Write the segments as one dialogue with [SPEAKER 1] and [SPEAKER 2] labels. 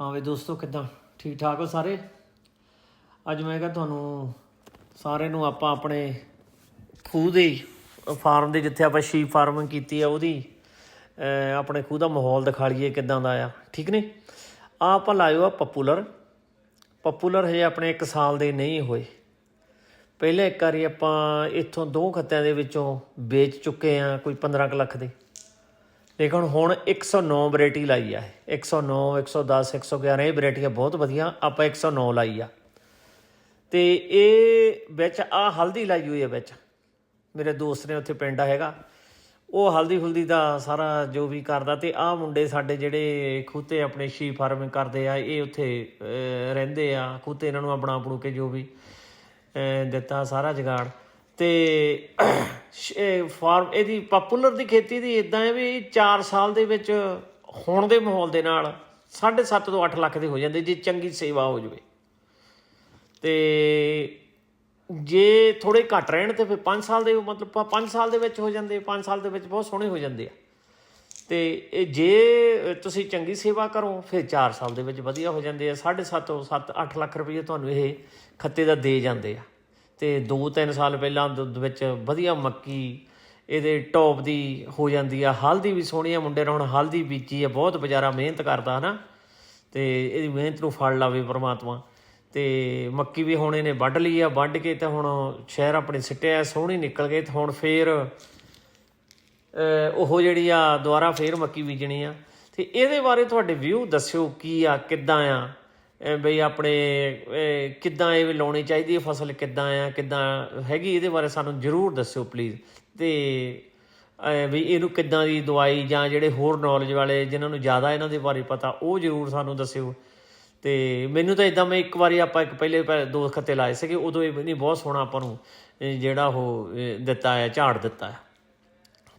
[SPEAKER 1] ਹਾਂ ਵੀ ਦੋਸਤੋ, ਕਿਦਾਂ? ਠੀਕ ਠਾਕ ਹੋ ਸਾਰੇ? ਅੱਜ ਮੈਂ ਕਿਹਾ ਤੁਹਾਨੂੰ ਸਾਰੇ ਨੂੰ ਆਪਾਂ ਆਪਣੇ ਖੂਹ ਦੇ ਫਾਰਮ ਦੇ, ਜਿੱਥੇ ਆਪਾਂ ਸ਼ੀਪ ਫਾਰਮਿੰਗ ਕੀਤੀ ਆ, ਉਹਦੀ ਆਪਣੇ ਖੂਹ ਦਾ ਮਾਹੌਲ ਦਿਖਾ ਲਈਏ ਕਿਦਾਂ ਦਾ ਆ। ਠੀਕ ਨੇ? ਆ ਆਪਾਂ ਲਾਇਓ ਆ ਪਪੂਲਰ ਪਪੂਲਰ ਹਜੇ ਆਪਣੇ 1 ਸਾਲ ਦੇ ਨਹੀਂ ਹੋਏ। ਪਹਿਲੇ ਇੱਕ ਵਾਰੀ ਆਪਾਂ ਇੱਥੋਂ ਦੋ ਖੱਤਿਆਂ ਦੇ ਵਿੱਚੋਂ ਵੇਚ ਚੁੱਕੇ ਆ ਕੋਈ 15 ਕੁ ਲੱਖ ਦੇ। ਲੇਕਿਨ ਹੁਣ 109 ਵੈਰਾਈਟੀ ਲਾਈ ਆ ਇਹ। 109 110 111 ਇਹ ਵੈਰਾਈਟੀਆਂ ਬਹੁਤ ਵਧੀਆ, ਆਪਾਂ 109 ਲਾਈ ਆ। ਤੇ ਇਹ ਵਿੱਚ ਆ ਹਲਦੀ ਲਾਈ ਹੋਈ ਹੈ ਵਿੱਚ। ਮੇਰੇ ਦੋਸਤ ਨੇ ਉੱਥੇ ਪਿੰਡ ਹੈਗਾ। ਉਹ ਹਲਦੀ ਹੁਲਦੀ ਦਾ ਸਾਰਾ ਜੋ ਵੀ ਕਰਦਾ ਤੇ ਆਹ ਮੁੰਡੇ ਸਾਡੇ ਜਿਹੜੇ ਖੂਤੇ ਆਪਣੇ ਸ਼ੀ ਫਾਰਮਿੰਗ ਕਰਦੇ ਆ, ਇਹ ਉੱਥੇ ਰਹਿੰਦੇ ਆ। ਖੂਤੇ ਇਹਨਾਂ ਨੂੰ ਆਪਣਾ ਆਪਣੂ ਕੇ ਜੋ ਵੀ ਦਿੱਤਾ ਸਾਰਾ ਜਗਾੜ। ਤੇ ਸ਼- ਫਾਰਮ, ਇਹਦੀ ਪਪੂਲਰ ਦੀ ਖੇਤੀ ਦੀ ਇਦਾਂ ਹੈ ਵੀ 4 ਸਾਲ ਦੇ ਵਿੱਚ ਹੁਣ ਦੇ ਮਾਹੌਲ ਦੇ ਨਾਲ 7.5 ਤੋਂ 8 ਲੱਖ ਦੇ ਹੋ ਜਾਂਦੇ ਜੇ ਚੰਗੀ ਸੇਵਾ ਹੋ ਜਾਵੇ। ਤੇ ਜੇ ਥੋੜੇ ਘੱਟ ਰਹਿਣ ਤੇ ਫਿਰ 5 ਸਾਲ ਦੇ, ਮਤਲਬ 5 ਸਾਲ ਦੇ ਵਿੱਚ ਹੋ ਜਾਂਦੇ 5 ਸਾਲ ਦੇ ਵਿੱਚ ਬਹੁਤ ਸੋਹਣੇ ਹੋ ਜਾਂਦੇ ਆ। ਤੇ ਇਹ ਜੇ ਤੁਸੀਂ ਚੰਗੀ ਸੇਵਾ ਕਰੋ, ਫਿਰ 4 ਸਾਲ ਦੇ ਵਿੱਚ ਵਧੀਆ ਹੋ ਜਾਂਦੇ ਆ। 7.5 ਤੋਂ 7 8 ਲੱਖ ਰੁਪਏ ਤੁਹਾਨੂੰ ਇਹ ਖੱਤੇ ਦਾ ਦੇ ਜਾਂਦੇ ਆ। ਤੇ 2-3 ਸਾਲ ਪਹਿਲਾਂ ਦੁੱਧ ਵਿੱਚ ਵਧੀਆ ਮੱਕੀ ਇਹਦੇ ਟੌਪ ਦੀ ਹੋ ਜਾਂਦੀ ਆ। ਹਲਦੀ ਵੀ ਸੋਹਣੀ ਆ ਮੁੰਡੇ ਨੇ ਹੁਣ ਹਲਦੀ ਬੀਜੀ ਆ, ਬਹੁਤ ਬਜ਼ਾਰਾ ਮਿਹਨਤ ਕਰਦਾ ਹਨਾ। ਤੇ ਇਹਦੀ ਮਿਹਨਤ ਨੂੰ ਫਲ ਲਾਵੇ ਪ੍ਰਮਾਤਮਾ। ਤੇ ਮੱਕੀ ਵੀ ਹੁਣ ਇਹਨੇ ਵੱਢ ਲਈ ਆ, ਵੱਢ ਕੇ ਤੇ ਹੁਣ ਸ਼ਹਿਰ ਆਪਣੇ ਸਿੱਟਿਆ, ਸੋਹਣੀ ਨਿਕਲ ਗਈ ਤੇ ਹੁਣ ਫੇਰ ਉਹ ਜਿਹੜੀ ਆ, ਦੁਬਾਰਾ ਫੇਰ ਮੱਕੀ ਬੀਜਣੀ ਆ। ਤੇ ਇਹਦੇ ਬਾਰੇ ਤੁਹਾਡੇ ਵਿਊ ਦੱਸਿਓ ਕੀ ਆ, ਕਿੱਦਾਂ ਆ? ਬਈ ਆਪਣੇ ਕਿੱਦਾਂ ਇਹ ਲਾਉਣੀ ਚਾਹੀਦੀ ਹੈ ਫਸਲ ਕਿੱਦਾਂ ਆ, ਕਿੱਦਾਂ ਹੈਗੀ ਇਹਦੇ ਬਾਰੇ ਸਾਨੂੰ ਜਰੂਰ ਦੱਸਿਓ ਪਲੀਜ਼ ਤੇ ਵੀ ਇਹਨੂੰ ਕਿੱਦਾਂ ਦੀ ਦਵਾਈ ਜਾਂ ਜਿਹੜੇ ਹੋਰ ਨੌਲੇਜ ਵਾਲੇ ਜਿਨ੍ਹਾਂ ਨੂੰ ਜ਼ਿਆਦਾ ਇਹਨਾਂ ਦੇ ਬਾਰੇ ਪਤਾ, ਉਹ ਜਰੂਰ ਸਾਨੂੰ ਦੱਸਿਓ। ਤੇ ਮੈਨੂੰ ਤਾਂ ਇਦਾਂ ਮੈਂ ਇੱਕ ਵਾਰੀ ਆਪਾਂ ਇੱਕ ਪਹਿਲੇ ਪਹਿ- ਦੋ ਖੱਤੇ ਲਾਏ ਸੀਗੇ, ਉਦੋਂ ਇਹ ਨਹੀਂ ਬਹੁਤ ਸੋਹਣਾ ਆਪਾਂ ਨੂੰ ਜਿਹੜਾ ਉਹ ਦਿੱਤਾ ਹੈ ਝਾੜ ਦਿੱਤਾ ਹੈ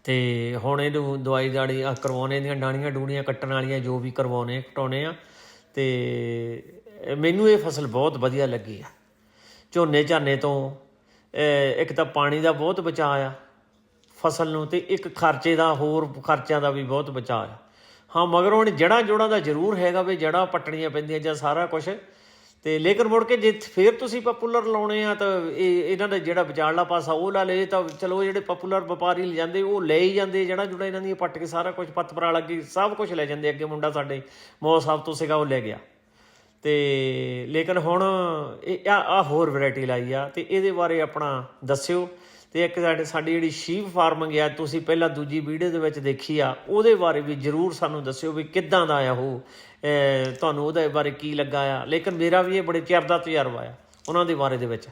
[SPEAKER 1] ਤੇ ਹੁਣ ਇਹਨੂੰ ਦਵਾਈ ਦਾੜੀ ਆਹ ਕਰਵਾਉਣੇ ਦੀਆਂ ਡਾਣੀਆਂ ਡੂਣੀਆਂ ਕੱਟਣ ਵਾਲੀਆਂ ਜੋ ਵੀ ਕਰਵਾਉਣੇ, ਕਟਾਉਣੇ ਆ ਤੇ ਮੈਨੂੰ ਇਹ ਫਸਲ ਬਹੁਤ ਵਧੀਆ ਲੱਗੀ ਆ। ਝੋਨੇ ਝਾਨੇ ਤੋਂ ਇੱਕ ਤਾਂ ਪਾਣੀ ਦਾ ਬਹੁਤ ਬਚਾਅ ਆ ਫਸਲ ਨੂੰ ਤੇ ਇੱਕ ਖਰਚੇ ਦਾ, ਹੋਰ ਖਰਚਿਆਂ ਦਾ ਵੀ ਬਹੁਤ ਬਚਾਅ ਆ। ਹਾਂ, ਮਗਰ ਹੁਣ ਜੜਾਂ ਜੋੜਾਂ ਦਾ ਜ਼ਰੂਰ ਹੈਗਾ ਵੀ ਜੜਾਂ ਪੱਟਣੀਆਂ ਪੈਂਦੀਆਂ ਜਾਂ ਸਾਰਾ ਕੁਝ ਤੇ ਲੇਕਿਨ ਮੁੜ ਕੇ ਜੇ ਫੇਰ ਤੁਸੀਂ ਪਪੂਲਰ ਲਾਉਣੇ ਆ ਤਾਂ ਇਹ, ਇਹਨਾਂ ਦਾ ਜਿਹੜਾ ਵਿਚਾਰਲਾ ਪਾਸਾ ਉਹ ਲਾ ਲਏ, ਤਾਂ ਚਲੋ ਜਿਹੜੇ ਪਪੂਲਰ ਵਪਾਰੀ ਲੈ ਜਾਂਦੇ, ਉਹ ਲੈ ਹੀ ਜਾਂਦੇ ਜਿਹੜਾ ਜੁੜਾ ਇਹਨਾਂ ਦੀਆਂ ਪੱਟ ਕੇ ਸਾਰਾ ਕੁਝ ਪੱਤ ਪਰਾ ਲੱਗੀ ਸਭ ਕੁਝ ਲੈ ਜਾਂਦੇ, ਅੱਗੇ ਮੁੰਡਾ ਸਾਡੇ ਮੌ ਸਾਹਿਬ ਤੋਂ ਸੀਗਾ ਉਹ ਲੈ ਗਿਆ। ਤੇ ਲੇਕਿਨ ਹੁਣ ਇਹ, ਆ ਆ ਹੋਰ ਵੈਰਾਈਟੀ ਲਾਈ ਆ, ਤੇ ਇਹਦੇ ਬਾਰੇ ਆਪਣਾ ਦੱਸਿਓ। ਤੇ ਇੱਕ ਸਾਡੇ ਸਾਡੀ ਜਿਹੜੀ ਸ਼ੀਪ ਫਾਰਮਿੰਗ ਆ, ਤੁਸੀਂ ਪਹਿਲਾਂ ਦੂਜੀ ਵੀਡੀਓ ਦੇ ਵਿੱਚ ਦੇਖੀ ਆ, ਉਹਦੇ ਬਾਰੇ ਵੀ ਜਰੂਰ ਸਾਨੂੰ ਦੱਸਿਓ ਵੀ ਕਿੱਦਾਂ ਦਾ ਆ ਉਹ ਤੁਹਾਨੂੰ ਉਹਦੇ ਬਾਰੇ ਕੀ ਲੱਗਾ ਆ। ਲੇਕਿਨ ਮੇਰਾ ਵੀ ਇਹ ਬੜੇ ਚਿਰ ਦਾ ਤਜਰਬਾ ਆ, ਉਹਨਾਂ ਦੇ ਬਾਰੇ ਦੇ ਵਿੱਚ।